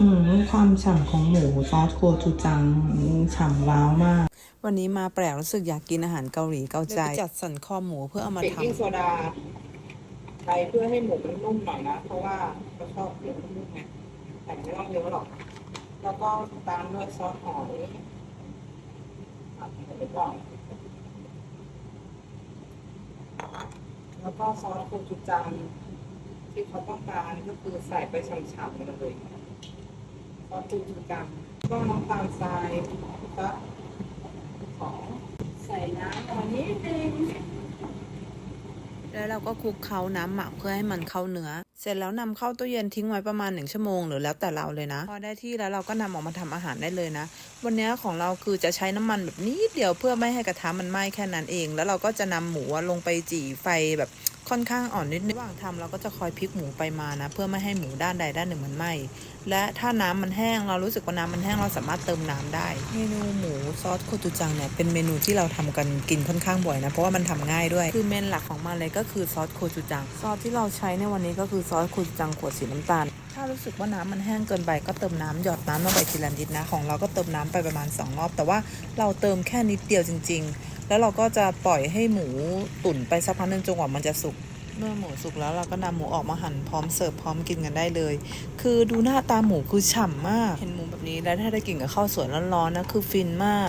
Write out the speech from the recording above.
อืมความฉ่ำของหมูซอสโคจูจังอืมฉ่ำว้าวมาก วันนี้มาแปลกรู้สึกอยากกินอาหารเกาหลีเกาใจจัดสันคอหมูเพื่อเอามาเบกทำกิ้งโซดาใช้เพื่อให้หมูมันนุ่มหน่อยนะ เพราะว่าเราชอบเนื้อนุ่มไงแต่ไม่ต้องเยอะหรอก แล้วก็ตามด้วยซอสหอยอะไปก่อนแล้วก็ซอสโคจูจังที่เขาต้องการก็คือใส่ไปฉ่ำๆเลยซ อสโคจูจังก็น้ำตาลทรายสักสองใส่น้ำตอนนี้นึงแล้วเราก็คลุกเคล้าน้ำหมักเพื่อให้มันเข้าเนื้อ เสร็จแล้วนำเข้าตู้เย็นทิ้งไว้ประมาณหนึ่งชั่วโมงหรือแล้วแต่เราเลยนะ พอได้ที่แล้วเราก็นำออกมาทำอาหารได้เลยนะ วันนี้ของเราคือจะใช้น้ำมันแบบนิดเดียวเพื่อไม่ให้กระทะมันไหม้แค่นั้นเอง แล้วเราก็จะนำหมูลงไปจี่ไฟแบบ ค่อนข้างอ่อนนิดนึงระหว่างทำเราก็จะคอยพลิกหมูไปมานะ เพื่อไม่ให้หมูด้านใดด้านหนึ่งมันไหม้และถ้าน้ำมันแห้งเรารู้สึกว่าน้ำมันแห้งเราสามารถเติมน้ำได้ เมนูหมูซอสโคจูจังเนี่ยเป็นเมนูที่เราทำกันกินค่อนข้างบ่อยนะ เพราะว่ามันทำง่ายด้วย คือเมนหลักของมันเลยก็คือซอสโคจูจัง ซอสที่เราใช้ในวันนี้ก็คือซอสโคจูจังขวดสีน้ำตาล ถ้ารู้สึกว่าน้ำมันแห้งเกินไปก็เติมน้ำหยอดน้ำลงไปทีละนิดนะ ของเราก็เติมน้ำไปประมาณ 2 รอบ แต่ว่าเราเติมแค่นิดเดียวจริง ๆ แล้วเราก็จะปล่อยให้หมูตุ๋นไปสักพักหนึ่งจนกว่ามันจะสุก เมื่อหมูสุกแล้วเราก็นำหมูออกมาหั่นพร้อมเสิร์ฟพร้อมกินกันได้เลย คือดูหน้าตาหมูคือฉ่ำมาก เห็นหมูแบบนี้แล้วถ้าได้กินกับข้าวสวยร้อนๆนะคือฟินมาก